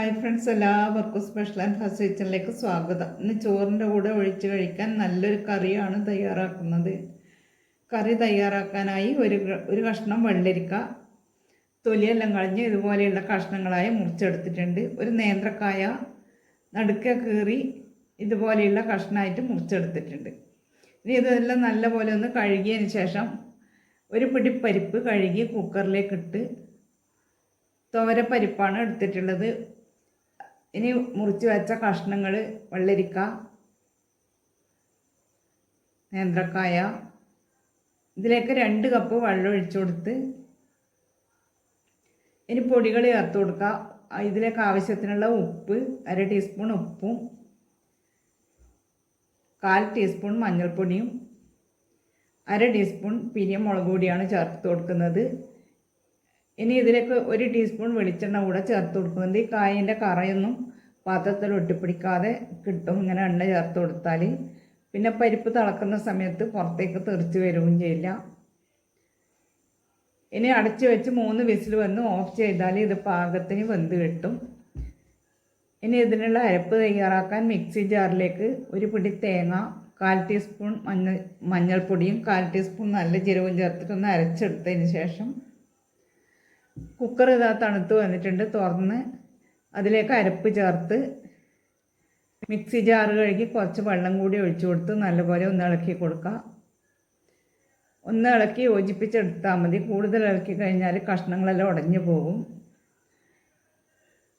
Hi friends എല്ലാവർക്കും special and first കിച്ചണിലേക്ക് സ്വാഗതം. ഇന്ന് ചോറിന്റെ കൂടെ ഒഴിച്ച് കഴിക്കാൻ നല്ലൊരു കറിയാണ് തയ്യാറാക്കുന്നത്. കറി തയ്യാറാക്കാനായി ഒരു ഒരു കഷ്ണം വെള്ളരിക്ക തൊലിയെല്ലാം കളഞ്ഞ് ഇതുപോലെയുള്ള കഷ്ണങ്ങളായി മുറിച്ചെടുത്തിട്ടുണ്ട്. ഒരു നേന്ത്രക്കായ നടുക്കെ കീറി ഇതുപോലെയുള്ള കഷ്ണമായിട്ട് മുറിച്ചെടുത്തിട്ടുണ്ട്. ഇനി ഇതെല്ലാം നല്ല പോലെ ഒന്ന് കഴുകിയതിന് ശേഷം ഒരു പിടി പരിപ്പ് കഴുകി കുക്കറിലേക്ക് ഇട്ട് തോരപ്പരിപ്പാണ് എടുത്തിട്ടുള്ളത്. ഇനി മുറിച്ച് വെച്ച കഷ്ണങ്ങൾ വെള്ളരിക്ക നേന്ത്രക്കായ ഇതിലേക്ക് രണ്ട് കപ്പ് വെള്ളം ഒഴിച്ചു കൊടുത്ത് ഇനി പൊടികൾ ചേർത്ത് കൊടുക്കുക ഇതിലേക്ക് ആവശ്യത്തിനുള്ള ഉപ്പ് അര ടീസ്പൂൺ ഉപ്പും കാൽ ടീസ്പൂൺ മഞ്ഞൾപ്പൊടിയും അര ടീസ്പൂൺ പിരിയ മുളക് പൊടിയാണ് ചേർത്ത് കൊടുക്കുന്നത്. ഇനി ഇതിലേക്ക് ഒരു ടീസ്പൂൺ വെളിച്ചെണ്ണ കൂടെ ചേർത്ത് കൊടുക്കുന്നുണ്ട്. ഈ കായന്റെ കറയൊന്നും പാത്രത്തിൽ ഒട്ടിപ്പിടിക്കാതെ കിട്ടും. ഇങ്ങനെ എണ്ണ ചേർത്ത് കൊടുത്താൽ പിന്നെ പരിപ്പ് തിളക്കുന്ന സമയത്ത് പുറത്തേക്ക് തെറിച്ച് വരികയും ചെയ്യില്ല. ഇനി അടച്ചു വെച്ച് മൂന്ന് വിസിൽ വന്ന് ഓഫ് ചെയ്താൽ ഇത് പാകത്തിന് വെന്ത് കിട്ടും. ഇനി ഇതിനുള്ള അരപ്പ് തയ്യാറാക്കാൻ മിക്സി ജാറിലേക്ക് ഒരു പിടി തേങ്ങ കാൽ ടീസ്പൂൺ മഞ്ഞൾ മഞ്ഞൾപ്പൊടിയും കാൽ ടീസ്പൂൺ നല്ല ജീരകവും ചേർത്തിട്ടൊന്ന് അരച്ചെടുത്തതിന് ശേഷം കുക്കർ ഇതാ തണുത്ത് വന്നിട്ടുണ്ട്. തുറന്ന് അതിലേക്ക് അരപ്പ് ചേർത്ത് മിക്സി ജാറ് കഴുകി കുറച്ച് വെള്ളം കൂടി ഒഴിച്ചു കൊടുത്ത് നല്ലപോലെ ഒന്ന് ഇളക്കി കൊടുക്കുക. ഒന്ന് ഇളക്കി യോജിപ്പിച്ചെടുത്താൽ മതി. കൂടുതൽ ഇളക്കി കഴിഞ്ഞാൽ കഷ്ണങ്ങളെല്ലാം ഉടഞ്ഞു പോകും.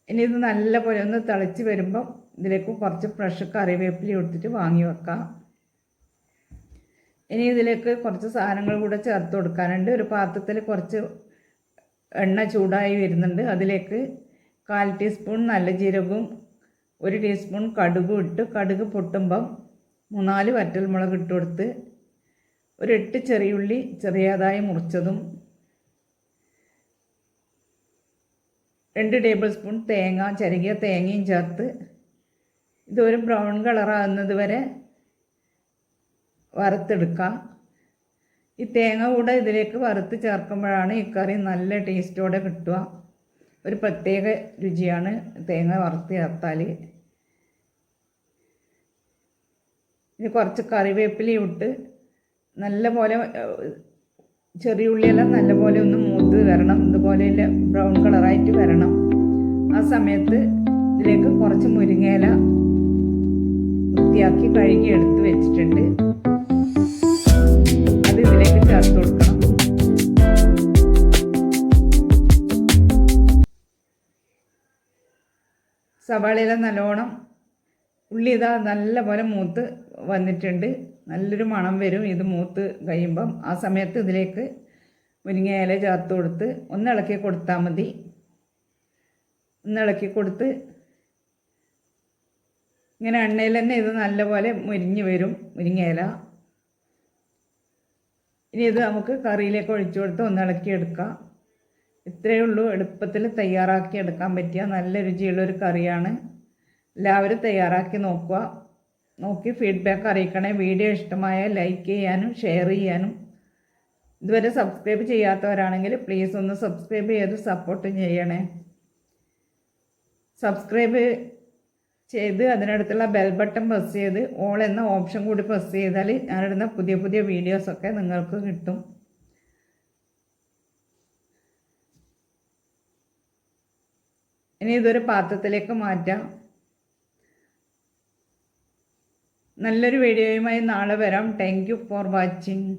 ഇനി ഇത് നല്ലപോലെ ഒന്ന് തിളച്ച് വരുമ്പം ഇതിലേക്ക് കുറച്ച് ഫ്രഷ് കറിവേപ്പില എടുത്തിട്ട് വാങ്ങി വെക്കാം ഇനി ഇതിലേക്ക് കുറച്ച് സാധനങ്ങൾ കൂടെ ചേർത്ത് കൊടുക്കാനുണ്ട്. ഒരു പാത്രത്തിൽ കുറച്ച് എണ്ണ ചൂടായി വരുന്നുണ്ട്. അതിലേക്ക് കാൽ ടീസ്പൂൺ നല്ല ജീരകവും ഒരു ടീസ്പൂൺ കടുകും ഇട്ട് കടുക് പൊട്ടുമ്പം മൂന്നാൽ വറ്റൽമുളക് ഇട്ട് കൊടുത്ത് ഒരു എട്ട് ചെറിയുള്ളി ചെറിയതായി മുറിച്ചതും രണ്ട് ടേബിൾ സ്പൂൺ തേങ്ങ ചിരകിയ തേങ്ങയും ചേർത്ത് ഇതൊരു ബ്രൗൺ കളറാകുന്നത് വരെ വറുത്തെടുക്കാം. ഈ തേങ്ങ കൂടെ ഇതിലേക്ക് വറുത്ത് ചേർക്കുമ്പോഴാണ് ഈ കറി നല്ല ടേസ്റ്റോടെ കിട്ടുക. ഒരു പ്രത്യേക രുചിയാണ് തേങ്ങ വറുത്ത് ചേർത്താൽ ഇനി കുറച്ച് കറിവേപ്പിലയും ഇട്ട് നല്ല പോലെ ചെറിയ ഉള്ളിയെല്ലാം നല്ല പോലെ ഒന്ന് മൂത്ത് വരണം. ഇതുപോലെ ബ്രൗൺ കളറായിട്ട് വരണം. ആ സമയത്ത് ഇതിലേക്ക് കുറച്ച് മുരിങ്ങയില വൃത്തിയാക്കി കഴുകി എടുത്ത് വെച്ചിട്ടുണ്ട്. സവാളയില നല്ലോണം ഉള്ളി ഇതാ നല്ലപോലെ മൂത്ത് വന്നിട്ടുണ്ട്. നല്ലൊരു മണം വരും ഇത് മൂത്ത് കഴിയുമ്പം. ആ സമയത്ത് ഇതിലേക്ക് മുരിങ്ങ ഇല ചേർത്ത് കൊടുത്ത് ഒന്നിളക്കി കൊടുത്താൽ മതി. ഒന്നിളക്കി കൊടുത്ത് ഇങ്ങനെ എണ്ണയിൽ തന്നെ ഇത് നല്ലപോലെ മുരിഞ്ഞ് വരും മുരിങ്ങയില ഇനി ഇത് നമുക്ക് കറിയിലേക്ക് ഒഴിച്ചു കൊടുത്ത് ഒന്നിളക്കി ഇളക്കിയെടുക്കാം ഇത്രയേ ഉള്ളൂ. എളുപ്പത്തിൽ തയ്യാറാക്കി എടുക്കാൻ പറ്റിയ നല്ല രുചിയുള്ളൊരു കറിയാണ്. എല്ലാവരും തയ്യാറാക്കി നോക്കുക. നോക്കി ഫീഡ്ബാക്ക് അറിയിക്കണേ. വീഡിയോ ഇഷ്ടമായ ലൈക്ക് ചെയ്യാനും ഷെയർ ചെയ്യാനും. ഇതുവരെ സബ്സ്ക്രൈബ് ചെയ്യാത്തവരാണെങ്കിൽ പ്ലീസ് ഒന്ന് സബ്സ്ക്രൈബ് ചെയ്ത് സപ്പോർട്ട് ചെയ്യണേ. സബ്സ്ക്രൈബ് ചെയ്ത് അതിനടുത്തുള്ള ബെൽ ബട്ടൺ പ്രസ് ചെയ്ത് ഓൾ എന്ന ഓപ്ഷൻ കൂടി പ്രസ് ചെയ്താൽ ഞാനിടുന്ന പുതിയ പുതിയ വീഡിയോസൊക്കെ നിങ്ങൾക്ക് കിട്ടും. ഇനി ഇതൊരു പാത്രത്തിലേക്ക് മാറ്റാം. നല്ലൊരു വീഡിയോയുമായി നാളെ വരാം. Thank you for watching